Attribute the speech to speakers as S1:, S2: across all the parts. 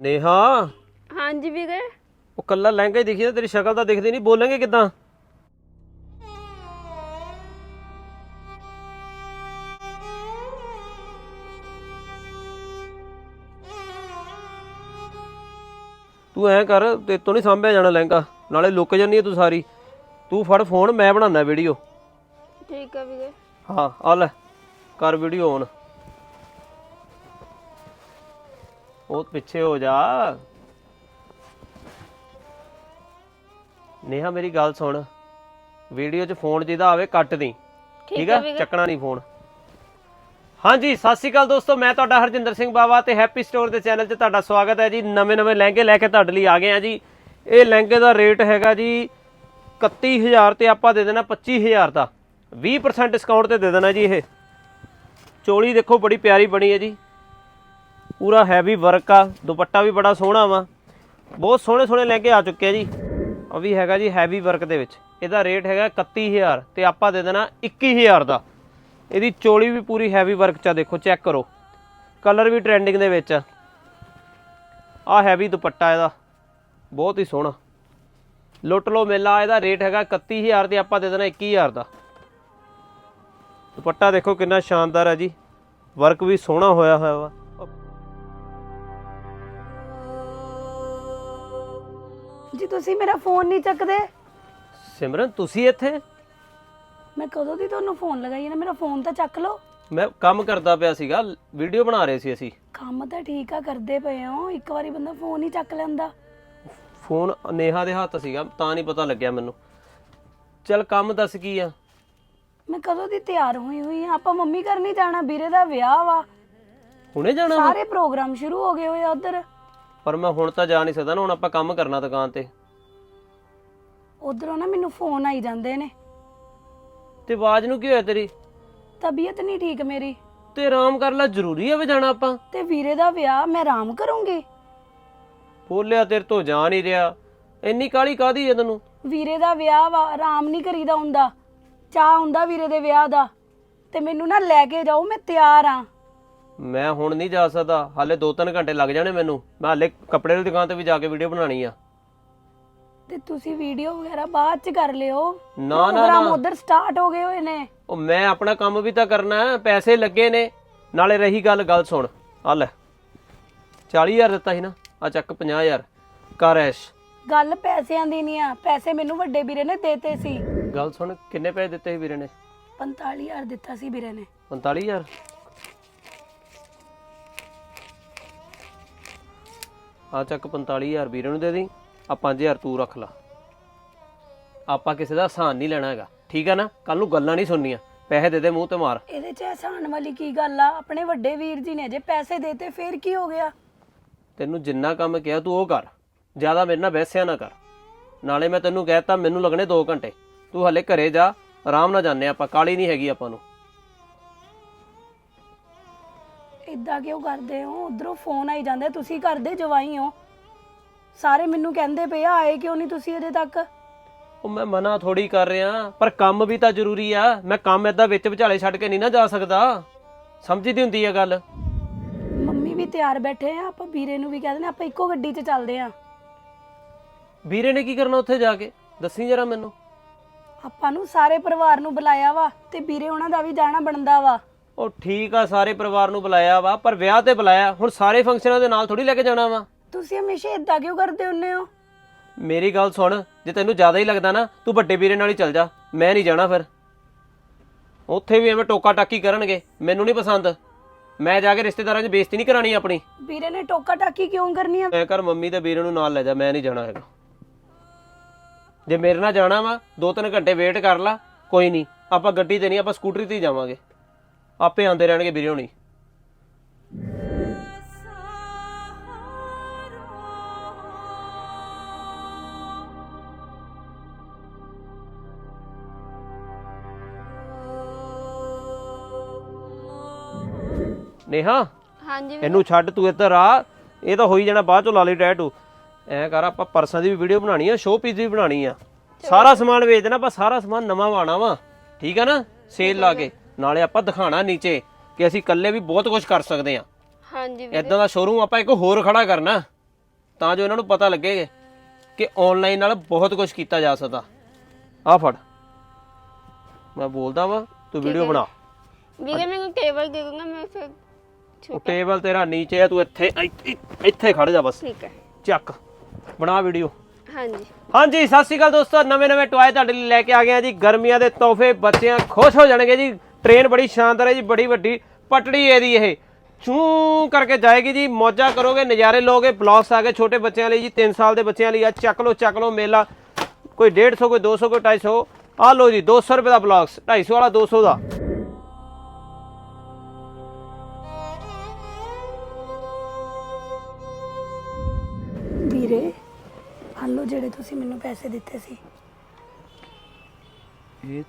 S1: ਨੇਹਾ?
S2: ਹਾਂਜੀ ਵੀਰੇ।
S1: ਉਹ ਕੱਲਾ ਲਹਿੰਗਾ ਹੀ ਦਿਖੀ ਤੇਰੀ ਸ਼ਕਲ ਤਾਂ ਦਿਖਦੀ ਨਹੀਂ ਬੋਲਾਂਗੇ ਕਿਦਾਂ? ਤੂੰ ਐ ਕਰ ਤੇ ਤੂੰ ਨਹੀਂ ਸਾਂਭਿਆ ਜਾਣਾ ਲਹਿੰਗਾ ਨਾਲੇ ਲੁੱਕ ਜਾਨੀ ਹੈ ਤੂੰ ਸਾਰੀ। ਤੂੰ ਫੜ ਫੋਨ ਮੈਂ ਬਣਾਉਣਾ ਵੀਡੀਓ
S2: ਠੀਕ ਹੈ ਵੀਰੇ।
S1: ਹਾਂ ਆ ਲੈ ਕਰ ਵੀਡੀਓ ਔਨ ਉਹ ਪਿੱਛੇ ਹੋ ਜਾ। ਨੇਹਾ ਮੇਰੀ ਗੱਲ ਸੁਣ। ਵੀਡੀਓ 'ਚ ਫੋਨ ਜਿਹਦਾ ਆਵੇ ਕੱਟ ਦੀ। ਠੀਕ ਆ ਚੱਕਣਾ ਨਹੀਂ ਫੋਨ। ਹਾਂਜੀ ਸਤਿ ਸ਼੍ਰੀ ਅਕਾਲ ਦੋਸਤੋ। ਮੈਂ ਤੁਹਾਡਾ ਹਰਜਿੰਦਰ ਸਿੰਘ ਬਾਵਾ ਤੇ ਹੈਪੀ ਸਟੋਰ ਦੇ ਚੈਨਲ 'ਚ ਤੁਹਾਡਾ ਸਵਾਗਤ ਹੈ ਜੀ। ਨਵੇਂ-ਨਵੇਂ ਲਹਿੰਗੇ ਲੈ ਕੇ ਤੁਹਾਡੇ ਲਈ ਆ ਗਏ ਆ ਜੀ। ਇਹ ਲਹਿੰਗੇ ਦਾ ਰੇਟ ਹੈਗਾ ਜੀ 31000 ਤੇ ਆਪਾਂ ਦੇ ਦੇਣਾ 25000 ਦਾ। 20% ਡਿਸਕਾਊਂਟ ਤੇ ਦੇ ਦੇਣਾ ਜੀ ਇਹ। ਚੋਲੀ ਦੇਖੋ ਬੜੀ ਪਿਆਰੀ ਬਣੀ ਹੈ ਜੀ। ਪੂਰਾ ਹੈਵੀ ਵਰਕ ਆ, ਦੁਪੱਟਾ ਵੀ ਬੜਾ ਸੋਹਣਾ ਵਾ। ਬਹੁਤ ਸੋਹਣੇ ਸੋਹਣੇ ਲੈ ਕੇ ਆ ਚੁੱਕੇ ਆ ਜੀ। ਉਹ ਵੀ ਹੈਗਾ ਜੀ ਹੈਵੀ ਵਰਕ ਦੇ ਵਿੱਚ। ਇਹਦਾ ਰੇਟ ਹੈਗਾ 31000 ਤੇ ਆਪਾਂ ਦੇ ਦੇਣਾ 21000 ਦਾ। ਇਹਦੀ ਚੋਲੀ ਵੀ ਪੂਰੀ ਹੈਵੀ ਵਰਕ ਚ ਆ, ਦੇਖੋ ਚੈੱਕ ਕਰੋ। ਕਲਰ ਵੀ ਟ੍ਰੈਂਡਿੰਗ ਦੇ ਵਿੱਚ ਆ। ਆ ਹੈਵੀ ਦੁਪੱਟਾ ਇਹਦਾ। ਬਹੁਤ ਹੀ ਸੋਹਣਾ। ਲੁੱਟ ਲੋ ਮੇਲਾ, ਇਹਦਾ ਰੇਟ ਹੈਗਾ 31000 ਤੇ ਆਪਾਂ ਦੇ ਦੇਣਾ 21000 ਦਾ। ਦੁਪੱਟਾ ਦੇਖੋ ਕਿੰਨਾ ਸ਼ਾਨਦਾਰ ਹੈ ਜੀ। ਵਰਕ ਵੀ ਸੋਹਣਾ ਹੋਇਆ ਹੋਇਆ ਵਾ।
S3: ਜੀ ਤੁਸੀਂ ਮੇਰਾ ਫੋਨ ਨਹੀਂ ਚੱਕਦੇ?
S1: ਸਿਮਰਨ ਤੁਸੀਂ ਇੱਥੇ?
S3: ਮੈਂ ਕਦੋਂ ਦੀ ਤੁਹਾਨੂੰ ਫੋਨ ਲਗਾਈ ਨਾ ਮੇਰਾ ਫੋਨ ਤਾਂ ਚੱਕ ਲਓ।
S1: ਮੈਂ ਕੰਮ ਕਰਦਾ ਪਿਆ ਸੀਗਾ ਵੀਡੀਓ ਬਣਾ ਰਹੇ ਸੀ ਅਸੀਂ।
S3: ਕੰਮ ਤਾਂ ਠੀਕ ਆ ਕਰਦੇ ਪਏ ਹੋ ਇੱਕ ਵਾਰੀ ਬੰਦਾ ਫੋਨ ਹੀ ਚੱਕ ਲੈਂਦਾ।
S1: ਫੋਨ ਨੇਹਾ ਦੇ ਹੱਥ ਸੀਗਾ ਤਾਂ ਨਹੀਂ ਪਤਾ ਲੱਗਿਆ ਮੈਨੂੰ। ਚੱਲ ਕੰਮ ਦੱਸ ਕੀ ਆ?
S3: ਮੈਂ ਕਦੋਂ ਦੀ ਤਿਆਰ ਹੋਈ ਹੋਈ ਆ ਆਪਾਂ ਮੰਮੀ ਘਰ ਨਹੀਂ ਜਾਣਾ ਵੀਰੇ ਦਾ ਵਿਆਹ ਵਾ।
S1: ਹੁਣੇ ਜਾਣਾ ਵਾ?
S3: ਸਾਰੇ ਪ੍ਰੋਗਰਾਮ ਸ਼ੁਰੂ ਹੋ ਗਏ ਹੋਏ ਆ ਉਧਰ।
S1: ਪਰ ਮੈਂ ਹੁਣ ਤਾਂ ਜਾ ਨਹੀਂ ਸਕਦਾ ਨਾ ਹੁਣ ਆਪਾਂ ਕੰਮ ਕਰਨਾ ਦੁਕਾਨ ਤੇ।
S3: ਉਧਰੋਂ ਨਾ ਮੈਨੂੰ ਫੋਨ ਆਈ ਜਾਂਦੇ ਨੇ।
S1: ਤੇ ਆਵਾਜ਼ ਨੂੰ ਕੀ ਹੋਇਆ ਤੇਰੀ?
S3: ਤਬੀਅਤ ਨਹੀਂ ਠੀਕ ਮੇਰੀ।
S1: ਤੇ ਆਰਾਮ ਕਰ ਲੈ ਜ਼ਰੂਰੀ ਆ ਵੀ ਜਾਣਾ ਆਪਾਂ।
S3: ਤੇ ਵੀਰੇ ਦਾ ਵਿਆਹ ਮੈਂ ਆਰਾਮ ਕਰੂੰਗੀ।
S1: ਬੋਲਿਆ ਤੇਰੇ ਤੋਂ ਜਾ ਨਹੀਂ ਰਿਹਾ। ਇੰਨੀ ਕਾਲੀ ਕਾਦੀ ਹੈ ਤੈਨੂੰ?
S3: ਵੀਰੇ ਦਾ ਵਿਆਹ ਵਾ ਆਰਾਮ ਨਹੀਂ ਕਰੀਦਾ ਹੁੰਦਾ। ਚਾਹ ਹੁੰਦਾ ਵੀਰੇ ਦੇ ਵਿਆਹ ਦਾ। ਤੇ ਮੈਨੂੰ ਨਾ ਲੈ ਕੇ ਜਾਓ ਮੈਂ ਤਿਆਰ ਆ।
S1: ਮੈਂ ਹੁਣ ਨਹੀਂ ਜਾ ਸਕਦਾ। ਹਾਲੇ 2-3 ਘੰਟੇ ਲੱਗ ਜਾਣੇ ਮੈਨੂੰ। ਮੈਂ ਹਾਲੇ ਕੱਪੜੇ ਦੀ ਦੁਕਾਨ ਤੇ ਵੀ ਜਾ ਕੇ ਵੀਡੀਓ ਬਣਾਣੀ ਆ।
S3: ਤੇ ਤੁਸੀਂ ਵੀਡੀਓ ਵਗੈਰਾ ਬਾਅਦ ਚ ਕਰ ਲਿਓ।
S1: ਨਾ ਨਾ
S3: ਪ੍ਰੋਗਰਾਮ ਉਧਰ ਸਟਾਰਟ ਹੋ ਗਏ ਹੋਏ ਨੇ।
S1: ਉਹ ਮੈਂ ਆਪਣਾ ਕੰਮ ਵੀ ਤਾਂ ਕਰਨਾ ਹੈ ਪੈਸੇ ਲੱਗੇ ਨੇ। ਨਾਲੇ ਰਹੀ ਗੱਲ ਗੱਲ ਸੁਣ। ਆ ਲੈ। 40000 ਦਿੱਤਾ ਸੀ ਨਾ ਆ ਚੱਕ 50000 ਕਰ ਐਸ਼।
S3: ਗੱਲ ਪੈਸਿਆਂ ਦੀ ਨਹੀਂ ਆ ਪੈਸੇ ਮੈਨੂੰ ਵੱਡੇ ਵੀਰੇ ਨੇ ਦੇਤੇ ਸੀ।
S1: ਗੱਲ ਸੁਣ ਕਿੰਨੇ ਪੈਸੇ ਦਿੱਤੇ ਸੀ ਵੀਰੇ ਨੇ?
S3: 45000 ਦਿੱਤਾ ਸੀ ਵੀਰੇ ਨੇ।
S1: 45000 ਆ ਚੱਕ 45000 ਵੀਰੇ ਨੂੰ ਦੇ ਦੀ ਆ 5000 ਤੂੰ ਰੱਖ ਲਾ। ਆਪਾਂ ਕਿਸੇ ਦਾ ਆਸਾਨ ਨਹੀਂ ਲੈਣਾ ਹੈਗਾ ਠੀਕ ਆ ਨਾ? ਕੱਲ ਨੂੰ ਗੱਲਾਂ ਨਹੀਂ ਸੁਣਨੀਆਂ ਪੈਸੇ ਦੇ ਦੇ ਮੂੰਹ ਤੇ ਮਾਰ।
S3: ਇਹਦੇ ਚ ਆਸਾਨ ਵਾਲੀ ਕੀ ਗੱਲ ਆ? ਆਪਣੇ ਵੱਡੇ ਵੀਰ ਜੀ ਨੇ ਜੇ ਪੈਸੇ ਦੇਤੇ ਫੇਰ ਕੀ ਹੋ ਗਿਆ?
S1: ਤੈਨੂੰ ਜਿੰਨਾ ਕੰਮ ਕਿਹਾ ਤੂੰ ਉਹ ਕਰ ਜ਼ਿਆਦਾ ਮੇਰੇ ਨਾਲ ਬਹਿਸਿਆ ਨਾ ਕਰ। ਨਾਲੇ ਮੈਂ ਤੈਨੂੰ ਕਹਿਤਾ ਮੈਨੂੰ ਲੱਗਣੇ 2 ਘੰਟੇ। ਤੂੰ ਹਲੇ ਘਰੇ ਜਾ ਆਰਾਮ ਨਾਲ ਜਾਂਦੇ ਆਪਾਂ ਕਾਲੀ ਨਹੀਂ ਹੈਗੀ ਆਪਾਂ ਨੂੰ।
S3: ਇਦਾਂ ਕਿਉਂ ਕਰਦੇ ਹੋ? ਉਧਰੋਂ ਫੋਨ ਆਈ ਜਾਂਦੇ ਤੁਸੀਂ ਕਰਦੇ ਜਵਾਈ ਹੋ। ਸਾਰੇ ਮੈਨੂੰ ਕਹਿੰਦੇ ਪਏ ਆ ਆਏ ਕਿਉਂ ਨਹੀਂ ਤੁਸੀਂ ਅਜੇ ਤੱਕ?
S1: ਉਹ ਮੈਂ ਮਨਾ ਥੋੜੀ ਕਰ ਰਿਹਾ ਪਰ ਕੰਮ ਵੀ ਤਾਂ ਜ਼ਰੂਰੀ ਆ। ਮੈਂ ਕੰਮ ਏਦਾਂ ਵਿੱਚ ਵਿਚਾਲੇ ਛੱਡ ਕੇ ਨਹੀਂ ਨਾ ਜਾ ਸਕਦਾ। ਸਮਝਦੀ ਹੁੰਦੀ ਆ ਗੱਲ?
S3: ਮੰਮੀ ਵੀ ਤਿਆਰ ਬੈਠੇ ਆ ਆਪਾਂ ਵੀਰੇ ਨੂੰ ਵੀ ਕਹਿੰਦੇ ਨੇ ਆਪਾਂ ਇੱਕੋ ਗੱਡੀ 'ਚ ਚੱਲਦੇ ਆ।
S1: ਵੀਰੇ ਨੇ ਕੀ ਕਰਨਾ ਉੱਥੇ ਜਾ ਕੇ? ਦੱਸੀ ਜਰਾ ਮੈਨੂੰ।
S3: ਆਪਾਂ ਨੂੰ ਸਾਰੇ ਪਰਿਵਾਰ ਨੂੰ ਬੁਲਾਇਆ ਵਾ ਤੇ ਵੀਰੇ ਉਹਨਾਂ ਦਾ ਵੀ ਜਾਣਾ ਬਣਦਾ ਵਾ।
S1: ਉਹ ਠੀਕ ਆ ਸਾਰੇ ਪਰਿਵਾਰ ਨੂੰ ਬੁਲਾਇਆ ਵਾ ਪਰ ਵਿਆਹ ਤੇ ਬੁਲਾਇਆ। ਹੁਣ ਸਾਰੇ ਫੰਕਸ਼ਨਾਂ ਦੇ ਨਾਲ ਥੋੜੀ ਲੈ ਕੇ ਜਾਣਾ ਵਾ।
S3: ਤੁਸੀਂ ਹਮੇਸ਼ਾ ਇਦਾਂ ਕਿਉਂ ਕਰਦੇ ਹੁੰਨੇ ਹੋ?
S1: ਮੇਰੀ ਗੱਲ ਸੁਣ ਜੇ ਤੈਨੂੰ ਜ਼ਿਆਦਾ ਹੀ ਲੱਗਦਾ ਨਾ ਤੂੰ ਵੱਡੇ ਵੀਰੇ ਨਾਲ ਹੀ ਚੱਲ ਜਾ ਮੈਂ ਨਹੀਂ ਜਾਣਾ ਫਿਰ। ਉੱਥੇ ਵੀ ਐਵੇਂ ਟੋਕਾ ਟਾਕੀ ਕਰਨਗੇ ਮੈਨੂੰ ਨਹੀਂ ਪਸੰਦ। ਮੈਂ ਜਾ ਕੇ ਰਿਸ਼ਤੇਦਾਰਾਂ 'ਚ ਬੇਇੱਜ਼ਤੀ ਨਹੀਂ ਕਰਾਣੀ ਆਪਣੀ।
S3: ਵੀਰੇ ਨੇ ਟੋਕਾ ਟਾਕੀ ਕਿਉਂ ਕਰਨੀ ਆ?
S1: ਮੈਂ ਕਰ ਮੰਮੀ ਤੇ ਵੀਰੇ ਨੂੰ ਨਾਲ ਲੈ ਜਾ ਮੈਂ ਨਹੀਂ ਜਾਣਾ ਹੈਗਾ। ਜੇ ਮੇਰੇ ਨਾਲ ਜਾਣਾ ਵਾ ਦੋ ਤਿੰਨ ਘੰਟੇ ਵੇਟ ਕਰ ਲਾ ਕੋਈ ਨਹੀਂ ਆਪਾਂ ਗੱਡੀ ਤੇ ਨਹੀਂ ਆਪਾਂ ਸਕੂਟਰੀ ਤੇ ਹੀ ਜਾਵਾਂਗੇ। ਆਪੇ ਆਉਂਦੇ ਰਹਿਣਗੇ ਵੀਰੇ ਹੋਣੀ। ਨੇਹਾ
S2: ਹਾਂਜੀ ਵੀਰੇ।
S1: ਇਹਨੂੰ ਛੱਡ ਤੂੰ ਇੱਧਰ ਆ। ਇਹ ਤਾਂ ਹੋਈ ਜਾਣਾ ਬਾਅਦ ਚੋਂ ਲਾ ਲਈ ਟੈਟੂ। ਐ ਕਰ ਆਪਾਂ ਪਰਸਾਂ ਦੀ ਵੀ ਵੀਡੀਓ ਬਣਾਣੀ ਆ ਸ਼ੋਅ ਪੀਸ ਦੀ ਵੀ ਬਣਾਣੀ ਆ। ਸਾਰਾ ਸਮਾਨ ਵੇਚ ਦੇਣਾ ਆਪਾਂ ਸਾਰਾ ਸਮਾਨ ਨਵਾਂ ਵਾਣਾ ਵਾ। ਠੀਕ ਆ ਨਾ? ਸੇਲ ਲਾ ਕੇ। ਨਾਲੇ ਆਪਾਂ ਦਿਖਾਣਾ ਨੀਚੇ ਕਿ ਅਸੀਂ ਇਕੱਲੇ ਵੀ ਬਹੁਤ ਕੁਝ ਕਰ ਸਕਦੇ ਆ
S2: ਹਾਂਜੀ ਵੀਰੇ।
S1: ਇਦਾਂ ਦਾ ਸ਼ੋਰੂਮ ਆਪਾਂ ਇੱਕ ਹੋਰ ਖੜਾ ਕਰਨਾ ਤਾਂ ਜੋ ਇਹਨਾਂ ਨੂੰ ਪਤਾ ਲੱਗੇ ਕਿ ਆਨਲਾਈਨ ਨਾਲ ਬਹੁਤ ਕੁਝ ਕੀਤਾ ਜਾ ਸਕਦਾ। ਆ ਫੜ। ਮੈਂ ਬੋਲਦਾ ਵਾਂ ਤੂੰ ਵੀਡੀਓ ਬਣਾ।
S2: ਵੀਰੇ ਮੈਨੂੰ ਕੇਬਲ ਦੇ ਦੂੰਗਾ ਮੈਂ ਫਿਰ
S1: ਉਹ ਟੇਬਲ ਤੇਰਾ ਨੀਚੇ ਆ ਤੂੰ ਇੱਥੇ ਇੱਥੇ- ਇੱਥੇ ਖੜ ਜਾ ਬਸ।
S2: ਠੀਕ ਹੈ।
S1: ਚੱਕ। ਬਣਾ ਵੀਡੀਓ
S2: ਹਾਂਜੀ।
S1: ਹਾਂਜੀ ਸਤਿ ਸ਼੍ਰੀ ਅਕਾਲ ਦੋਸਤੋ ਨਵੇਂ ਨਵੇਂ ਟੁਆਏ ਤੁਹਾਡੇ ਲਈ ਲੈ ਕੇ ਆ ਗਏ ਆ ਜੀ। ਗਰਮੀਆਂ ਦੇ ਤੋਹਫੇ ਬੱਚਿਆਂ ਖੁਸ਼ ਹੋ ਜਾਣਗੇ ਜੀ। ਟ੍ਰੇਨ ਬੜੀ ਸ਼ਾਨਦਾਰ ਹੈ ਜੀ ਬੜੀ ਵੱਡੀ ਪਟੜੀ ਇਹਦੀ ਇਹ। ਚੂੰ ਕਰਕੇ ਜਾਏਗੀ ਜੀ ਮੌਜਾਂ ਕਰੋਗੇ ਨਜ਼ਾਰੇ ਲੋਗੇ ਬਲੌਗਸ ਆ ਗਏ ਛੋਟੇ ਬੱਚਿਆਂ ਲਈ ਜੀ 3 ਸਾਲ ਦੇ ਬੱਚਿਆਂ ਲਈ ਆ ਚੱਕ ਲੋ ਚੱਕ ਲੋ ਮੇਲਾ। ਕੋਈ 150 ਕੋਈ 200 ਕੋਈ 250 ਆ ਲੋ ਜੀ 200 ਰੁਪਏ ਦਾ ਬਲੌਗਸ 250 ਵਾਲਾ 200 ਦਾ।
S3: ਵੀਰੇ ਹਲੋ ਜਿਹੜੇ ਤੁਸੀਂ ਮੈਨੂੰ ਪੈਸੇ ਦਿੱਤੇ ਸੀ।
S4: ਇਹ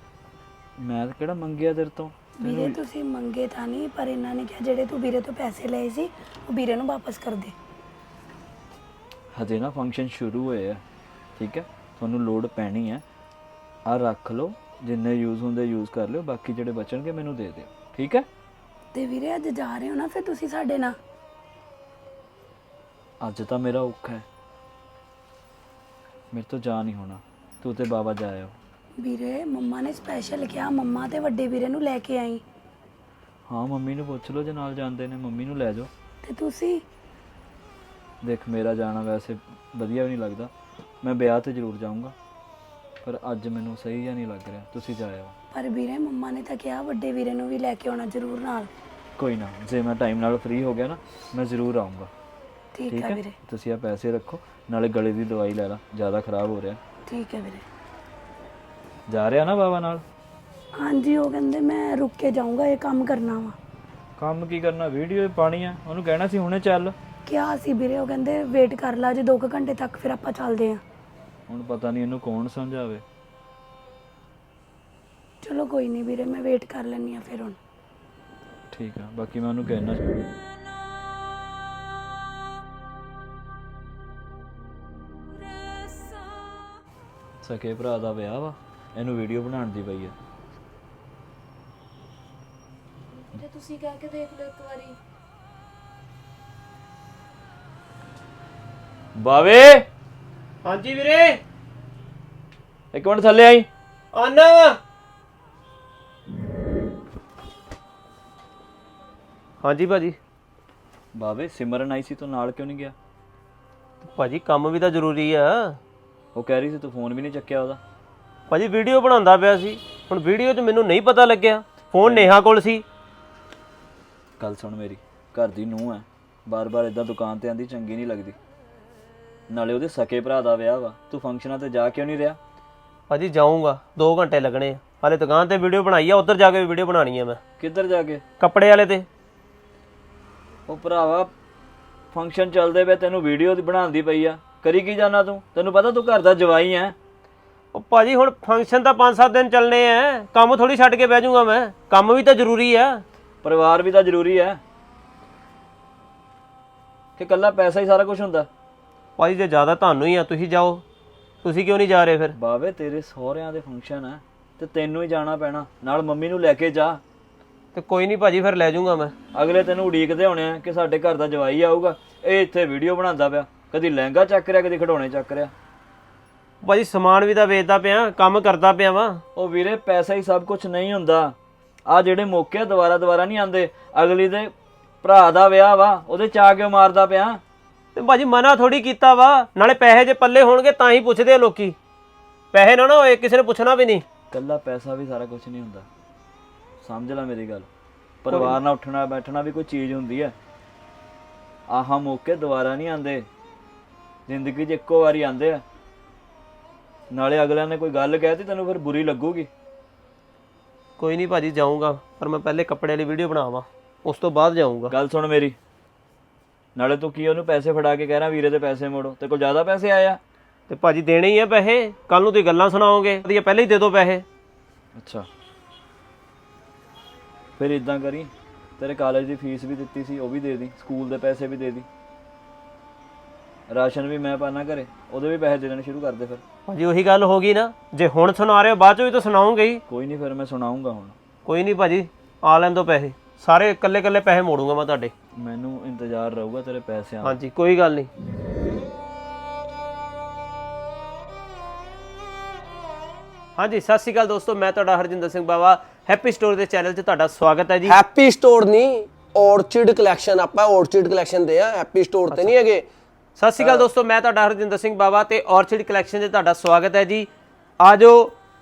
S4: ਮੈਂ ਤਾਂ ਕਿਹੜਾ ਮੰਗਿਆ ਤੇਰੇ ਤੋਂ?
S3: ਵੀਰੇ ਤੁਸੀਂ ਮੰਗੇ ਤਾਂ ਨਹੀਂ ਪਰ ਇਹਨਾਂ ਨੇ ਕਿਹਾ ਜਿਹੜੇ ਤੂੰ ਵੀਰੇ ਤੋਂ ਪੈਸੇ ਲਏ ਸੀ ਉਹ ਵੀਰੇ ਨੂੰ ਵਾਪਸ ਕਰ ਦੇ।
S4: ਹਜੇ ਨਾ ਫੰਕਸ਼ਨ ਸ਼ੁਰੂ ਹੋਏ ਆ ਠੀਕ ਹੈ? ਤੁਹਾਨੂੰ ਲੋਡ ਪੈਣੀ ਹੈ। ਆ ਰੱਖ ਲਓ ਜਿੰਨੇ ਯੂਜ਼ ਹੁੰਦੇ ਯੂਜ਼ ਕਰ ਲਿਓ ਬਾਕੀ ਜਿਹੜੇ ਬਚਣਗੇ ਮੈਨੂੰ ਦੇ ਦਿਓ ਠੀਕ ਹੈ?
S3: ਤੇ ਵੀਰੇ ਅੱਜ ਜਾ ਰਹੇ ਹੋ ਨਾ ਫਿਰ ਤੁਸੀਂ ਸਾਡੇ ਨਾਲ।
S4: ਅੱਜ ਤਾਂ ਮੇਰਾ ਔਖਾ ਹੈ। ਮੇਰੇ ਤੋਂ ਜਾ ਨਹੀਂ ਹੋਣਾ। ਤੂੰ ਤੇ ਬਾਬਾ ਜਾਇਓ
S3: ਵੀਰੇ ਮੰਮਾ ਨੇ ਸਪੈਸ਼ਲ ਕਿਹਾ ਮੰਮਾ ਤੇ ਵੱਡੇ ਵੀਰੇ ਨੂੰ ਲੈ ਕੇ ਆਈ।
S4: ਹਾਂ ਮੰਮੀ ਨੂੰ ਪੁੱਛ ਲਓ ਜੇ ਨਾਲ ਜਾਂਦੇ ਨੇ ਮੰਮੀ ਨੂੰ ਲੈ ਜਾਓ।
S3: ਤੇ ਤੁਸੀਂ?
S4: ਦੇਖ ਮੇਰਾ ਜਾਣਾ ਵੈਸੇ ਵਧੀਆ ਵੀ ਨਹੀਂ ਲੱਗਦਾ। ਮੈਂ ਵਿਆਹ ਤੇ ਜ਼ਰੂਰ ਜਾਊਂਗਾ ਪਰ ਅੱਜ ਮੈਨੂੰ ਸਹੀ ਜਿਹਾ ਨਹੀਂ ਲੱਗ ਰਿਹਾ। ਤੁਸੀਂ ਜਾਇਓ
S3: ਪਰ ਵੀਰੇ ਮੰਮਾ ਨੇ ਤਾਂ ਕਿਹਾ ਵੱਡੇ ਵੀਰੇ ਨੂੰ ਵੀ ਲੈ ਕੇ ਆਉਣਾ ਜ਼ਰੂਰ ਨਾਲ।
S4: ਕੋਈ ਨਾ ਜੇ ਮੈਂ ਟਾਈਮ ਨਾਲ ਫ੍ਰੀ ਹੋ ਗਿਆ ਨਾ ਮੈਂ ਜ਼ਰੂਰ ਆਉਂਗਾ
S3: ਠੀਕ
S4: ਹੈ?
S3: ਵੀਰੇ।
S4: ਤੁਸੀਂ ਆ ਪੈਸੇ ਰੱਖੋ ਨਾਲੇ ਗਲੇ ਦੀ ਦਵਾਈ ਲੈ ਲਾ ਜ਼ਿਆਦਾ ਖਰਾਬ ਹੋ ਰਿਹਾ।
S3: ਠੀਕ ਹੈ ਵੀਰੇ।
S4: ਜਾ ਰਿਹਾ ਨਾ ਬਾਬਾ ਨਾਲ?
S3: ਹਾਂਜੀ ਉਹ ਕਹਿੰਦੇ ਮੈਂ ਰੁਕ ਕੇ ਜਾਊਂਗਾ ਇਹ ਕੰਮ ਕਰਨਾ ਵਾ।
S4: ਕੰਮ ਕੀ ਕਰਨਾ? ਵੀਡੀਓ ਪਾਣੀ ਆ। ਉਹਨੂੰ ਕਹਿਣਾ ਸੀ ਹੁਣੇ ਚੱਲ।
S3: ਕਿਹਾ ਸੀ ਵੀਰੇ ਉਹ ਕਹਿੰਦੇ ਵੇਟ ਕਰ ਲਾ ਜੇ 2 ਘੰਟੇ ਤੱਕ ਫਿਰ ਆਪਾਂ ਚੱਲਦੇ ਆਂ।
S4: ਹੁਣ ਪਤਾ ਨਹੀਂ ਇਹਨੂੰ ਕੌਣ ਸਮਝਾਵੇ।
S3: ਚਲੋ ਕੋਈ ਨਹੀਂ ਵੀਰੇ ਮੈਂ ਵੇਟ ਕਰ ਲੈਣੀ ਆ ਫਿਰ ਹੁਣ।
S4: ਠੀਕ ਆ ਬਾਕੀ ਮੈਂ ਉਹਨੂੰ ਕਹਿਣਾ ਸਕੇ ਭਰਾ ਦਾ ਵਿਆਹ ਵਾ। ਇਹਨੂੰ ਵੀਡੀਓ ਬਣਾਉਣ ਦੀ ਪਈ ਆ।
S3: ਤੇ ਤੁਸੀਂ ਕਹਿ ਕੇ ਦੇਖ ਲਓ ਇੱਕ ਵਾਰੀ।
S4: ਬਾਵੇ!
S1: ਹਾਂਜੀ ਵੀਰੇ।
S4: ਇੱਕ ਮਿੰਟ ਥੱਲੇ ਆਈ।
S1: ਆਨਾ ਵਾ। ਹਾਂਜੀ ਭਾਜੀ।
S4: ਬਾਵੇ ਸਿਮਰਨ ਆਈ ਸੀ ਤੂੰ ਨਾਲ ਕਿਉਂ ਨਹੀਂ ਗਿਆ?
S1: ਭਾਜੀ ਕੰਮ ਵੀ ਤਾਂ ਜ਼ਰੂਰੀ ਆ।
S4: ਉਹ ਕਹਿ ਰਹੀ ਸੀ ਤੂੰ ਫੋਨ ਵੀ ਨਹੀਂ ਚੱਕਿਆ ਉਹਦਾ।
S1: ਭਾਜੀ ਵੀਡੀਓ ਬਣਾਉਂਦਾ ਪਿਆ ਸੀ। ਹੁਣ ਵੀਡੀਓ 'ਚ ਮੈਨੂੰ ਨਹੀਂ ਪਤਾ ਲੱਗਿਆ। ਫੋਨ ਨੇਹਾ। ਕੋਲ ਸੀ।
S4: ਗੱਲ ਸੁਣ ਮੇਰੀ ਘਰ ਦੀ ਨੂੰਹ ਐ ਬਾਰ-ਬਾਰ ਇਦਾਂ ਦੁਕਾਨ ਤੇ ਆਂਦੀ ਚੰਗੀ ਨਹੀਂ ਲੱਗਦੀ। ਨਾਲੇ ਉਹਦੇ ਸਕੇ ਭਰਾ ਦਾ ਵਿਆਹ ਵਾ। ਤੂੰ ਫੰਕਸ਼ਨਾਂ ਤੇ ਜਾ ਕਿਉਂ ਨਹੀਂ ਰਿਹਾ?
S1: ਭਾਜੀ ਜਾਊਂਗਾ। 2 ਘੰਟੇ ਲੱਗਣੇ ਆ। ਹਾਲੇ ਦੁਕਾਨ ਤੇ ਵੀਡੀਓ ਬਣਾਈ ਆ ਉੱਧਰ ਜਾ ਕੇ ਵੀਡੀਓ ਬਣਾਣੀ ਆ ਮੈਂ।
S4: ਕਿੱਧਰ ਜਾ ਕੇ?
S1: ਕੱਪੜੇ ਵਾਲੇ ਤੇ।
S4: ਉਹ ਭਰਾਵਾ ਫੰਕਸ਼ਨ ਚੱਲਦੇ ਪਏ ਤੈਨੂੰ ਵੀਡੀਓ ਦੀ ਬਣਾਉਂਦੀ ਪਈ ਆ। ਕਰੀ ਕੀ ਜਾਣਾ ਤੂੰ? ਤੈਨੂੰ ਪਤਾ ਤੂੰ ਘਰ ਦਾ ਜਵਾਈ ਐ
S1: ਉਹ ਭਾਜੀ ਹੁਣ ਫੰਕਸ਼ਨ ਤਾਂ 5-7 ਦਿਨ ਚੱਲਣੇ ਆ। ਕੰਮ ਥੋੜੀ ਛੱਡ ਕੇ ਬਹਿ ਜਾਊਂਗਾ ਮੈਂ। ਕੰਮ ਵੀ ਤਾਂ ਜ਼ਰੂਰੀ ਆ।
S4: ਪਰਿਵਾਰ ਵੀ ਤਾਂ ਜ਼ਰੂਰੀ ਐ ਕਿ ਕੱਲਾ ਪੈਸਾ ਹੀ ਸਾਰਾ ਕੁਝ ਹੁੰਦਾ।
S1: ਭਾਜੀ ਜੇ ਜ਼ਿਆਦਾ ਤੁਹਾਨੂੰ ਹੀ ਆ ਤੁਸੀਂ ਜਾਓ। ਤੁਸੀਂ ਕਿਉਂ ਨਹੀਂ ਜਾ ਰਹੇ ਫਿਰ?
S4: ਬਾਵੇ ਤੇਰੇ ਸਹੁਰਿਆਂ ਦੇ ਫੰਕਸ਼ਨ ਐ ਤੇ ਤੈਨੂੰ ਹੀ ਜਾਣਾ ਪੈਣਾ। ਨਾਲ ਮੰਮੀ ਨੂੰ ਲੈ ਕੇ ਜਾ।
S1: ਤੇ ਕੋਈ ਨਹੀਂ ਭਾਜੀ ਫਿਰ ਲੈ ਜਾਊਂਗਾ ਮੈਂ।
S4: ਅਗਲੇ ਤੈਨੂੰ ਉਡੀਕਦੇ ਹੋਣੇ ਆ ਕਿ ਸਾਡੇ ਘਰ ਦਾ ਜਵਾਈ ਆਊਗਾ। ਇਹ ਇੱਥੇ ਵੀਡੀਓ ਬਣਾਉਂਦਾ ਪਿਆ। ਕਦੀ ਲਹਿੰਗਾ ਚੱਕ ਰਿਹਾ ਕਦੀ ਖਿਡੌਣੇ ਚੱਕ ਰਿਹਾ।
S1: ਭਾਜੀ ਸਮਾਨ ਵੀ ਤਾਂ ਵੇਚਦਾ ਪਿਆ ਕੰਮ ਕਰਦਾ ਪਿਆ ਵਾਂ।
S4: ਉਹ ਵੀਰੇ ਪੈਸਾ ਹੀ ਸਭ ਕੁਝ ਨਹੀਂ ਹੁੰਦਾ। ਆ ਜਿਹੜੇ ਮੌਕੇ ਆ ਦੁਬਾਰਾ ਦੁਬਾਰਾ ਨਹੀਂ ਆਉਂਦੇ। ਅਗਲੀ ਦੇ ਭਰਾ ਦਾ ਵਿਆਹ ਵਾ ਉਹਦੇ ਚਾ ਕੇ ਮਾਰਦਾ ਪਿਆ।
S1: ਤੇ ਭਾਜੀ ਮਨਾ ਥੋੜੀ ਕੀਤਾ ਵਾ ਨਾਲੇ ਪੈਸੇ ਜੇ ਪੱਲੇ ਹੋਣਗੇ ਤਾਂ ਹੀ ਪੁੱਛਦੇ ਆ ਲੋਕੀ। ਪੈਸੇ ਨਾ ਨਾ ਹੋਏ ਕਿਸੇ ਨੇ ਪੁੱਛਣਾ ਵੀ ਨਹੀਂ।
S4: ਕੱਲਾ ਪੈਸਾ ਵੀ ਸਾਰਾ ਕੁਝ ਨਹੀਂ ਹੁੰਦਾ। ਸਮਝ ਲੈ ਮੇਰੀ ਗੱਲ। ਪਰਿਵਾਰ ਨਾਲ ਉੱਠਣਾ ਬੈਠਣਾ ਵੀ ਕੋਈ ਚੀਜ਼ ਹੁੰਦੀ ਹੈ ਆਹਾਂ ਮੌਕੇ ਦੁਬਾਰਾ ਨਹੀਂ ਆਉਂਦੇ। ਜ਼ਿੰਦਗੀ 'ਚ ਇੱਕੋ ਵਾਰੀ ਆਉਂਦੇ ਆ। ਨਾਲੇ ਅਗਲਿਆਂ ਨੇ ਕੋਈ ਗੱਲ ਕਹਿਤੀ ਤੈਨੂੰ ਫਿਰ ਬੁਰੀ ਲੱਗੂਗੀ।
S1: ਕੋਈ ਨਹੀਂ ਭਾਜੀ ਜਾਊਂਗਾ ਪਰ ਮੈਂ ਪਹਿਲੇ ਕੱਪੜੇ ਵਾਲੀ ਵੀਡੀਓ ਬਣਾਵਾਂ। ਉਸ ਤੋਂ ਬਾਅਦ ਜਾਊਂਗਾ।
S4: ਗੱਲ ਸੁਣ ਮੇਰੀ। ਨਾਲੇ ਤੂੰ ਕੀ ਉਹਨੂੰ ਪੈਸੇ ਫੜਾ ਕੇ ਕਹਿ ਰਿਹਾ ਵੀਰੇ ਦੇ ਪੈਸੇ ਮੋੜੋ। ਤੇ ਕੋਲ ਜ਼ਿਆਦਾ ਪੈਸੇ ਆਇਆ
S1: ਤੇ ਭਾਜੀ ਦੇਣੇ ਹੀ ਆ ਪੈਸੇ। ਕੱਲ ਨੂੰ ਤੁਸੀਂ ਗੱਲਾਂ ਸੁਣਾਓਗੇ। ਵਧੀਆ ਪਹਿਲੇ ਹੀ ਦੇ ਦਿਓ ਪੈਸੇ।
S4: ਅੱਛਾ। ਫਿਰ ਇਦਾਂ ਕਰੀ ਤੇਰੇ ਕਾਲਜ ਦੀ ਫੀਸ ਵੀ ਦਿੱਤੀ ਸੀ ਉਹ ਵੀ ਦੇ ਦੀ ਸਕੂਲ ਦੇ ਪੈਸੇ ਵੀ ਦੇ ਦੀ। ਰਾਸ਼ਨ ਵੀ ਮੈਂ ਪਾਣਾ ਘਰੇ ਉਹਦੇ ਵੀ ਪੈਸੇ ਦੇਣੇ ਸ਼ੁਰੂ ਕਰਦੇ ਫਿਰ।
S1: ਭਾਜੀ ਉਹੀ ਗੱਲ ਹੋ ਗਈ ਨਾ। ਜੇ ਹੁਣ ਸੁਣਾ ਰਹੇ ਬਾਅਦ ਚੋਂ ਵੀ ਤਾਂ ਸੁਣਾਉਂਗੇ ਹੀ।
S4: ਕੋਈ ਨਹੀਂ ਫਿਰ ਮੈਂ ਸੁਣਾਉਂਗਾ ਹੁਣ।
S1: ਕੋਈ ਨਹੀਂ ਭਾਜੀ ਆ ਲੈਣ ਦੋ ਪੈਸੇ। ਸਾਰੇ ਇਕੱਲੇ ਇਕੱਲੇ ਪੈਸੇ ਮੋੜੂੰਗਾ ਮੈਂ ਤੁਹਾਡੇ।
S4: ਮੈਨੂੰ ਇੰਤਜ਼ਾਰ ਰਹੂਗਾ ਤੇਰੇ ਪੈਸਿਆਂ ਦਾ।
S1: ਹਾਂਜੀ ਕੋਈ ਗੱਲ ਨਹੀਂ। ਹਾਂਜੀ ਸਤਿ ਸ਼੍ਰੀ ਅਕਾਲ ਦੋਸਤੋ ਮੈਂ ਤੁਹਾਡਾ ਹਰਜਿੰਦਰ ਸਿੰਘ ਬਾਵਾ। ਹੈਪੀ ਸਟੋਰ ਦੇ ਚੈਨਲ 'ਚ ਤੁਹਾਡਾ ਸਵਾਗਤ ਹੈ ਜੀ।
S5: ਹੈਪੀ ਸਟੋਰ ਨਹੀਂ ਔਰਚਿਡ ਕਲੈਕਸ਼ਨ ਆਪਾਂ ਔਰਚਿਡ ਕਲੈਕਸ਼ਨ ਦੇ ਆ। ਹੈਪੀ ਸਟੋਰ ਤੇ ਨਹੀਂ ਹੈਗੇ।
S1: ਸਤਿ ਸ਼੍ਰੀ ਅਕਾਲ ਦੋਸਤੋ ਮੈਂ ਤੁਹਾਡਾ ਹਰਜਿੰਦਰ ਸਿੰਘ ਬਾਵਾ ਤੇ ਔਰਚਿਡ ਕਲੈਕਸ਼ਨ 'ਚ ਤੁਹਾਡਾ ਸਵਾਗਤ ਹੈ ਜੀ। ਆਜੋ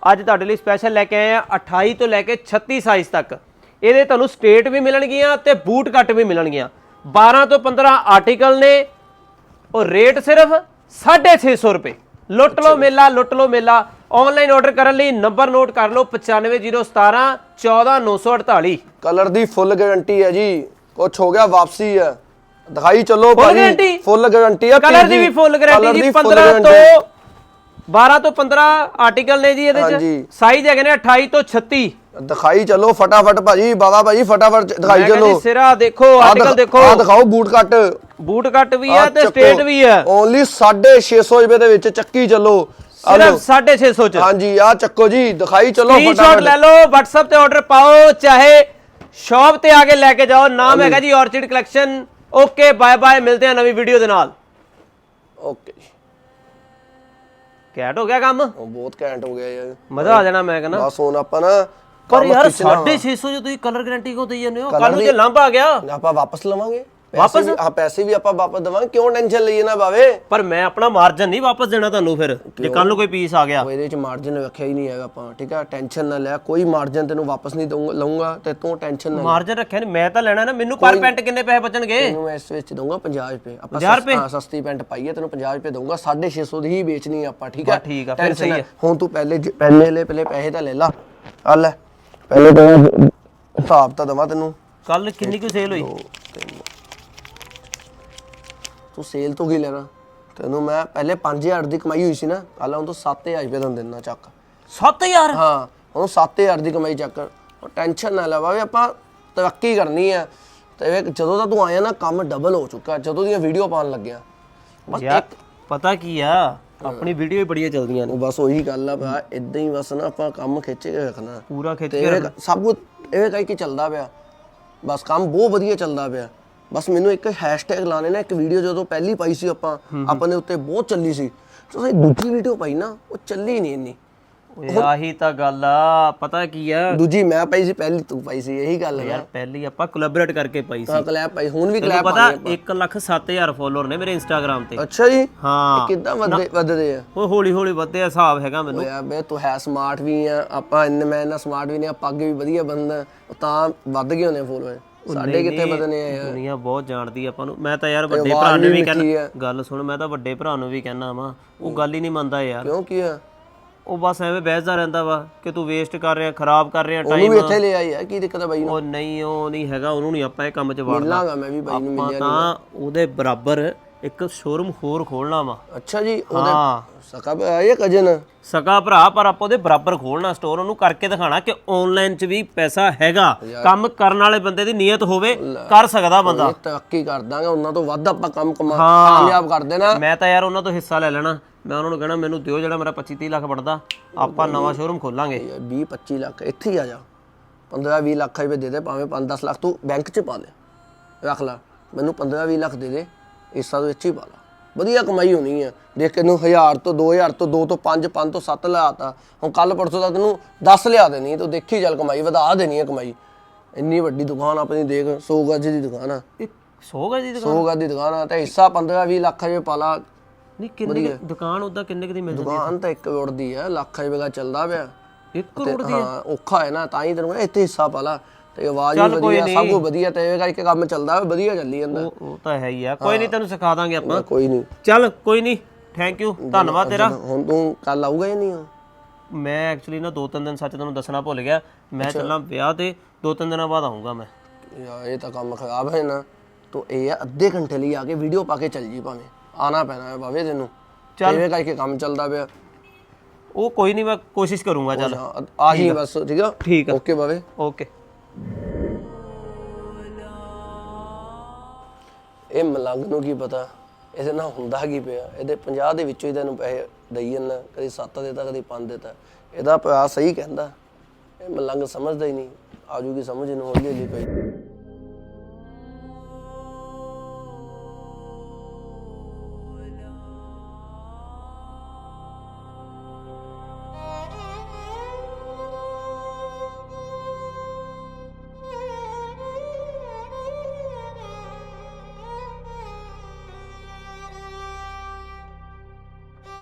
S1: ਅੱਜ ਤੁਹਾਡੇ ਲਈ ਸਪੈਸ਼ਲ ਲੈ ਕੇ ਆਏ ਆ 28 ਤੋਂ ਲੈ ਕੇ 36 ਸਾਈਜ਼ ਤੱਕ। ਇਹਦੇ ਤੁਹਾਨੂੰ ਸਟੇਟ ਵੀ ਮਿਲਣਗੀਆਂ ਤੇ ਬੂਟ ਕੱਟ ਵੀ ਮਿਲਣਗੀਆਂ। 12 ਤੋਂ 15 ਆਰਟੀਕਲ ਨੇ। ਉਹ ਰੇਟ ਸਿਰਫ 650 ਰੁਪਏ। ਲੁੱਟ ਲਓ ਮੇਲਾ ਲੁੱਟ ਲਓ ਮੇਲਾ। ਆਨਲਾਈਨ ਆਰਡਰ ਕਰਨ ਲਈ ਨੰਬਰ ਨੋਟ ਕਰ ਲਓ 95017 14948
S5: ਕਲਰ ਦੀ ਫੁੱਲ ਗਾਰੰਟੀ ਹੈ ਜੀ। ਕੁਝ ਹੋ ਗਿਆ ਵਾਪਸੀ ਹੈ। ਦਿਖਾਈ ਚੱਲੋ
S1: Full guarantee?
S5: ਫੁੱਲ ਗਾਰੰਟੀ ਹੈ
S1: ਕਲਰ ਦੀ ਵੀ ਫੁੱਲ ਗਾਰੰਟੀ ਜੀ
S5: ਦੀ full
S1: 15
S5: guarantee।
S1: ਤੋਂ 12 ਤੋਂ 15 ਆਰਟੀਕਲ ਨੇ ਜੀ ਇਹਦੇ ਚ। ਸਾਈਜ਼ ਹੈਗੇ ਨੇ 28 ਤੋਂ 36
S5: ਦਿਖਾਈ ਚੱਲੋ ਫਟਾਫਟ ਭਾਜੀ ਬਾਬਾ ਭਾਜੀ ਫਟਾਫਟ ਦਿਖਾਈ
S1: ਮੈਂ ਕਹਿੰਦੀ
S5: ਚੱਲੋ
S1: ਸਿਰਾ ਦੇਖੋ ਆਰਟੀਕਲ ਦੇਖੋ
S5: ਆ ਦਿਖਾਓ ਬੂਟ ਕੱਟ
S1: ਬੂਟ ਕੱਟ ਵੀ ਹੈ ਤੇ ਸਟੇਟ ਵੀ ਹੈ
S5: ਓਨਲੀ 650 ਰੁਪਏ ਦੇ ਵਿੱਚ ਚੱਕੀ ਚੱਲੋ। ਆ ਲਓ।
S1: ਸਿਰਫ 650 ਚ।
S5: ਹਾਂਜੀ ਆ ਚੱਕੋ ਜੀ ਦਿਖਾਈ ਚੱਲੋ
S1: ਸਕਰੀਨਸ਼ਾਟ ਲੈ ਲਓ WhatsApp ਤੇ ਆਰਡਰ ਪਾਓ ਚਾਹੇ ਸ਼ਾਪ ਤੇ ਆ ਕੇ ਲੈ ਕੇ ਜਾਓ। ਨਾਮ ਹੈਗਾ ਜੀ orchid collection okay bye bye ਮਿਲਦੇ ਹਾਂ ਨਵੀਂ ਵੀਡੀਓ ਦੇ ਨਾਲ।
S5: ਓਕੇ ਜੀ
S1: ਕੈਟ ਹੋ ਗਿਆ ਕੰਮ?
S5: ਉਹ ਬਹੁਤ ਘੈਂਟ ਹੋ ਗਿਆ ਯਾਰ।
S1: ਮਜ਼ਾ ਆ ਜਾਣਾ ਮੈਂ ਕਹਿੰਦਾ।
S5: ਬਸ ਹੁਣ ਆਪਾਂ ਨਾ
S1: ਪਰ
S5: ਕੰਮ
S1: ਯਾਰ
S5: ਖਿੱਚਣਾ ਵਾ।
S1: 650 ਜੋ ਤੁਸੀਂ ਕਲਰ ਗਾਰੰਟੀ ਕਿਉਂ ਦੇਈ ਜਾਂਦੇ ਹੋ? ਕੱਲ ਨੂੰ ਜੇ ਲੰਬ ਆ ਗਿਆ।
S5: ਆਪਾਂ ਵਾਪਸ ਲਵਾਂਗੇ।
S1: ਵਾਪਸ?
S5: ਹਾਂ ਪੈਸੇ ਵੀ ਆਪਾਂ ਵਾਪਸ ਦੇਵਾਂਗੇ। ਕਿਉਂ ਟੈਨਸ਼ਨ ਲਈਏ ਨਾ ਬਾਵੇ?
S1: ਪਰ ਮੈਂ ਆਪਣਾ ਮਾਰਜਨ ਨਹੀਂ ਵਾਪਸ ਦੇਣਾ ਤੁਹਾਨੂੰ ਫਿਰ ਜੇ ਕੱਲ ਨੂੰ ਕੋਈ ਪੀਸ ਆ ਗਿਆ।
S5: ਉਹ ਇਹਦੇ ਚ ਮਾਰਜਨ ਰੱਖਿਆ ਹੀ ਨਹੀਂ ਹੈਗਾ ਆਪਾਂ ਠੀਕ ਹੈ ਟੈਨਸ਼ਨ ਨਾ ਲੈ ਕੋਈ ਮਾਰਜਨ ਤੈਨੂੰ ਵਾਪਸ ਨਹੀਂ ਦਊਂਗਾ ਲਊਂਗਾ ਤੇ ਤੂੰ ਟੈਨਸ਼ਨ ਨਾ
S1: ਮਾਰਜਨ ਰੱਖਿਆ ਨਹੀਂ ਮੈਂ ਤਾਂ ਲੈਣਾ ਨਾ ਮੈਨੂੰ ਪਰ ਪੈਂਟ ਕਿੰਨੇ ਪੈਸੇ ਬਚਣਗੇ?
S5: ਤੈਨੂੰ ਮੈਂ ਇਸ ਵਿੱਚ ਦਊਂਗਾ 50 ਰੁਪਏ। ਆਪਾਂ
S1: 50 ਰੁਪਏ?
S5: ਹਾਂ ਸਸਤੀ ਪੈਂਟ ਪਾਈ ਹੈ ਤੈਨੂੰ 50 ਰੁਪਏ ਦਊਂਗਾ 650 ਦੀ ਹੀ ਵੇਚਣੀ ਆ ਆਪਾਂ ਠੀਕ
S1: ਬਸ ਠੀਕ ਆ, ਫਿਰ ਸਹੀ ਹੈ।
S5: ਹੁਣ ਤੂੰ ਪਹਿਲੇ ਪਹਿਲੇ ਲੈ ਪਹਿਲੇ ਪੈਸੇ ਤਾਂ ਲੈ ਲਾ। ਆ ਲੈ ਪਹਿਲੇ ਤਾਂ ਹਿਸਾਬ ਤਾਂ ਦਵਾ ਤੈਨੂੰ।
S1: ਕੱਲ ਕਿੰਨੀ ਕੁ ਸੇਲ ਹੋਈ?
S5: ਤੂੰ ਸੇਲ ਤੋਂ ਕੀ ਲੈਣਾ? ਤੈਨੂੰ ਮੈਂ ਪਹਿਲੇ 5000 ਦੀ ਕਮਾਈ ਹੋਈ ਸੀ ਨਾ ਕੱਲ ਹੁਣ ਤੂੰ 7000 ਰੁਪਏ ਤੈਨੂੰ ਦੇਣਾ ਚੱਕ।
S1: 7000
S5: ਹਾਂ ਹੁਣ 7000 ਦੀ ਕਮਾਈ ਚੱਕ। ਉਹ ਟੈਨਸ਼ਨ ਨਾ ਲੈ ਬਾਵੇ ਆਪਾਂ ਤਰੱਕੀ ਕਰਨੀ ਆ। ਤੇ ਜਦੋਂ ਦਾ ਤੂੰ ਆਇਆ ਨਾ ਕੰਮ ਡਬਲ ਹੋ ਚੁੱਕਾ ਜਦੋਂ ਦੀਆਂ ਵੀਡੀਓ ਪਾਉਣ ਲੱਗਿਆ। ਬਸ
S1: ਯਾਰ ਪਤਾ ਕੀ ਆ? ਆਪਣੀ ਵੀਡੀਓ ਹੀ ਬੜੀਆਂ ਚੱਲਦੀਆਂ ਨੇ।
S5: ਬਸ ਉਹੀ ਗੱਲ ਆ ਭਾ ਇਦਾਂ ਹੀ ਬਸ ਨਾ ਆਪਾਂ ਕੰਮ ਖਿੱਚ ਕੇ ਰੱਖਣਾ।
S1: ਪੂਰਾ ਖਿੱਚ ਕੇ
S5: ਸਭ ਕੁਝ ਇਹ ਕਹਿ ਕੇ ਚੱਲਦਾ ਪਿਆ। ਬਸ ਕੰਮ ਬਹੁਤ ਵਧੀਆ ਚੱਲਦਾ ਪਿਆ। ਬਸ ਮੈਨੂੰ ਇੱਕ ਹੈਸ਼ਟੈਗ ਲਾਣੇ ਨਾ ਇੱਕ ਵੀਡੀਓ ਜਦੋਂ ਪਹਿਲੀ ਪਾਈ ਸੀ ਆਪਾਂ ਆਪਾਂ ਨੇ ਉੱਤੇ ਬਹੁਤ ਚੱਲੀ ਸੀ। ਜਦੋਂ ਦੂਜੀ ਵੀਡੀਓ ਪਾਈ ਨਾ ਉਹ ਚੱਲੀ ਨਹੀਂ ਇੰਨੀ।
S1: ਓਏ ਆਹੀ ਤਾਂ ਗੱਲ ਆ ਪਤਾ ਕੀ ਆ?
S5: ਦੂਜੀ ਮੈਂ ਪਾਈ ਸੀ ਪਹਿਲੀ ਤੂੰ ਪਾਈ ਸੀ ਇਹੀ ਗੱਲ ਹੈ
S1: ਯਾਰ ਪਹਿਲੀ ਆਪਾਂ ਕੋਲੈਬੋਰੇਟ ਕਰਕੇ ਪਾਈ ਸੀ।
S5: ਤਾਂ ਕਲੈਪ ਪਾਈ ਹੁਣ ਵੀ ਕਲੈਪ
S1: ਪਤਾ 1 ਲੱਖ 7000 ਫੋਲੋਅਰ ਨੇ ਮੇਰੇ ਇੰਸਟਾਗ੍ਰam ਤੇ।
S5: ਅੱਛਾ ਜੀ?
S1: ਹਾਂ।
S5: ਕਿੱਦਾਂ ਵੱਧਦੇ ਵੱਧਦੇ ਆ?
S1: ਉਹ ਹੌਲੀ ਹੌਲੀ ਵਧਿਆ ਹਿਸਾਬ ਹੈਗਾ ਮੈਨੂੰ।
S5: ਓਏ ਬੇ ਤੂੰ ਹੈ ਸਮਾਰਟ ਵੀ ਆ ਆਪਾਂ ਇੰਨੇ ਮੈਂ ਇੰਨਾ ਸਮਾਰਟ ਵੀ ਨਹੀਂ ਆਪਾਂ ਅੱਗੇ ਵੀ ਵਧੀਆ ਬੰਦਾ ਤਾਂ ਵੱਧ ਗਏ ਹੋਣੇ ਫੋਲੋਅਰ ਸਾਡੇ ਕਿੱਥੇ ਵਧਨੇ ਆ ਯਾਰ
S1: ਦੁਨੀਆ ਬਹੁਤ ਜਾਣਦੀ ਆਪਾਂ ਨੂੰ। ਮੈਂ ਤਾਂ ਯਾਰ ਵੱਡੇ ਭਰਾ ਨੂੰ
S5: ਵੀ ਆ।
S1: ਗੱਲ ਸੁਣ ਮੈਂ ਤਾਂ ਵੱਡੇ ਭਰਾ ਨੂੰ ਵੀ ਕਹਿਣਾ ਵਾ। ਉਹ ਗੱਲ ਹੀ ਨਹੀਂ ਮੰਨਦਾ ਯਾਰ।
S5: ਕਿਉਂ ਕੀ ਆ?
S1: ਉਹ ਬਸ ਐਵੇਂ ਬਹਿਸਦਾ ਰਹਿੰਦਾ ਵਾ ਕਿ ਤੂੰ ਵੇਸਟ ਕਰ ਰਿਹਾ ਖਰਾਬ ਕਰ ਰਿਹਾ
S5: ਉਹਨੂੰ
S1: ਟਾਈਮ
S5: ਵੀ ਇੱਥੇ ਲੈ ਆਈ ਆ ਕੀ ਦਿੱਕਤ ਆ ਬਾਈ ਨੂੰ?
S1: ਉਹ ਨਹੀਂ ਉਹ ਨਹੀਂ ਹੈਗਾ ਉਹਨੂੰ ਨਹੀਂ ਆਪਾਂ ਇਹ ਕੰਮ 'ਚ ਵਾੜਨਾ।
S5: ਮਿਲਾਂਗਾ ਮੈਂ ਵੀ ਬਾਈ ਨੂੰ
S1: ਆਪਾਂ
S5: ਮਿਲਿਆ
S1: ਤਾਂ ਉਹਦੇ ਬਰਾਬਰ ਇੱਕ ਸ਼ੋਰੂਮ ਹੋਰ ਖੋਲਣਾ ਵਾ।
S5: ਅੱਛਾ ਜੀ ਉਹਦੇ ਸਕਾ ਇਹ ਕਜਨ
S1: ਸਕਾ ਭਰਾ ਪਰ ਆਪਾਂ ਉਹਦੇ ਬਰਾਬਰ ਖੋਲਣਾ ਸਟੋਰ ਉਹਨੂੰ ਕਰਕੇ ਦਿਖਾਣਾ ਕਿ ਆਨਲਾਈਨ 'ਚ ਵੀ ਪੈਸਾ ਹੈਗਾ। ਕੰਮ ਕਰਨ ਵਾਲੇ ਬੰਦੇ ਦੀ ਨੀਅਤ ਹੋਵੇ ਕਰ ਸਕਦਾ ਬੰਦਾ।
S5: ਤਰੱਕੀ ਕਰ ਦਾਂਗੇ ਉਹਨਾਂ ਤੋਂ ਵੱਧ ਆਪਾਂ ਕੰਮ ਕਮਾ। ਕਾਮਯਾਬ ਕਰ ਦੇਣਾ।
S1: ਮੈਂ ਤਾਂ ਯਾਰ ਉਹਨਾਂ ਤੋਂ ਹਿੱਸਾ ਲੈ ਲੈਣਾ। ਮੈਂ ਉਹਨਾਂ ਨੂੰ ਕਹਿਣਾ ਮੈਨੂੰ ਦਿਓ ਜਿਹੜਾ ਮੇਰਾ 25 30 ਲੱਖ ਬਣਦਾ ਆਪਾਂ ਨਵਾਂ ਸ਼ੋਰੂਮ ਖੋਲਾਂਗੇ।
S5: 20 25 ਲੱਖ ਇੱਥੇ ਹੀ ਆ ਜਾ। 15 20 ਲੱਖ ਰੁਪਏ ਦੇ ਦੇ ਭਾਵੇਂ 5 10 ਲੱਖ ਤੂੰ ਬੈਂਕ 'ਚ ਪਾ ਲੈ ਰੱਖ ਲੈ। ਮੈਨੂੰ 15 20 ਲੱਖ ਦੇ ਦੇ। ਹਿੱਸਾ ਤੂੰ ਇੱਥੇ ਹੀ ਪਾ ਲਾ ਵਧੀਆ ਕਮਾਈ ਹੋਣੀ ਆ। ਦੇਖ ਇਹਨੂੰ 1000 ਤੋਂ 2000 ਤੋਂ 2 ਤੋਂ 5 5 ਤੋਂ 7 ਲਿਆਤਾ। ਹੁਣ ਕੱਲ ਪਰਸੋਂ ਤੱਕ ਤੈਨੂੰ 10 ਲਿਆ ਦੇਣੀ ਤੂੰ ਦੇਖੀ ਚੱਲ ਕਮਾਈ ਵਧਾ ਦੇਣੀ ਹੈ ਕਮਾਈ। ਇੰਨੀ ਵੱਡੀ ਦੁਕਾਨ ਆਪਣੀ ਦੇਖ 100 ਗਜ ਦੀ ਦੁਕਾਨ ਆ।
S1: ਇਹ 100 ਗਜ ਦੀ ਦੁਕਾਨ?
S5: 100 ਗਜ ਦੀ ਦੁਕਾਨ ਆ। ਤੇ ਹਿੱਸਾ 15 20 ਲੱਖ ਰੁਪਏ ਪਾ ਲਾ।
S1: ਨਹੀਂ ਕਿੰਨੇ ਕੁ- ਦੁਕਾਨ ਉਦਾਂ ਕਿੰਨੇ ਕੁ ਦੀ ਮਿਲ ਜਾਂਦੀ
S5: ਦੁਕਾਨ ਤਾਂ 1 ਕਰੋੜ ਦੀ ਆ। ਲੱਖ ਰੁਪਏ ਦਾ ਚੱਲਦਾ ਪਿਆ।
S1: 1 ਕਰੋੜ ਦੀ
S5: ਹਾਂ ਔਖਾ ਹੈ ਨਾ ਤਾਂ ਹੀ ਤੈਨੂੰ ਇੱਥੇ ਹਿੱਸਾ ਪਾ ਲਾ। ਤੇ ਆਵਾਜ਼
S1: ਚੱਲ
S5: ਵੀ
S1: ਕੋਈ
S5: ਵਧੀਆ ਸਭ
S1: ਨਹੀਂ।
S5: ਕੁਝ ਵਧੀਆ ਤੇ ਇਹ ਕਰਕੇ ਕੰਮ ਚੱਲਦਾ ਵਾ, ਵਧੀਆ ਚੱਲੀ ਜਾਂਦਾ।
S1: ਉਹ ਉਹ ਤਾਂ ਹੈ ਹੀ ਆ। ਕੋਈ ਨਹੀਂ ਤੈਨੂੰ ਸਿਖਾ ਦਾਂਗੇ ਆਪਾਂ।
S5: ਕੋਈ ਨਹੀਂ।
S1: ਚੱਲ ਕੋਈ ਨਹੀਂ। ਥੈਂਕ ਯੂ ਧੰਨਵਾਦ ਤੇਰਾ।
S5: ਹੁਣ ਤੂੰ ਕੱਲ ਆਊਗਾ ਜਾਂ ਨਹੀਂ?
S1: ਮੈਂ ਐਕਚੁਅਲੀ ਨਾ ਦੋ ਤਿੰਨ ਦਿਨ ਸੱਚ ਤੈਨੂੰ ਦੱਸਣਾ ਭੁੱਲ ਗਿਆ। ਮੈਂ ਚੱਲਾਂ ਵਿਆਹ ਤੇ ਦੋ ਤਿੰਨ ਦਿਨਾਂ ਬਾਅਦ ਆਉਂਗਾ ਮੈਂ।
S5: ਯਾਰ ਇਹ ਤਾਂ ਕੰਮ ਖਰਾਬ ਹੈ ਨਾ। ਤੂੰ ਇਹ ਆ ਅੱਧੇ ਘੰਟੇ ਲਈ ਆ ਕੇ ਵੀਡੀਓ ਪਾ ਕੇ ਚੱਲ ਜੀ ਭਾਵੇਂ। ਆਣਾ ਪੈਣਾ ਹੈ ਭਾਵੇਂ ਤੈਨੂੰ। ਚੱਲ। ਇਹ ਕਰਕੇ ਕੰਮ ਚੱਲਦਾ ਪਿਆ।
S1: ਉਹ ਕੋਈ ਨਹੀਂ ਮੈਂ ਕੋਸ਼ਿਸ਼ ਕਰੂੰਗਾ ਚੱਲ।
S5: ਹਾਂ, ਆਹੀ ਬਸ ਠੀਕ ਆ?
S1: ਠੀਕ ਆ।
S5: ਓਕੇ ਬਾਵੇ
S1: ਓਕੇ
S5: ਇਹ ਮਲੰਗ ਨੂੰ ਕੀ ਪਤਾ? ਇਹਦੇ ਨਾਲ ਹੁੰਦਾ ਕੀ ਪਿਆ? ਇਹਦੇ 50 ਦੇ ਵਿੱਚੋਂ ਹੀ ਤੈਨੂੰ ਪੈਸੇ ਦਈ ਜਾਂਦਾ। ਕਦੀ 7 ਦੇਤਾ, ਕਦੀ 5 ਦੇਤਾ। ਇਹਦਾ ਪਿਆ ਸਹੀ ਕਹਿੰਦਾ। ਇਹ ਮਲੰਗ ਸਮਝਦਾ ਹੀ ਨਹੀਂ। ਆਜੂਗੀ ਸਮਝ, ਇਹਨੂੰ ਹੌਲੀ ਹੌਲੀ ਪਈ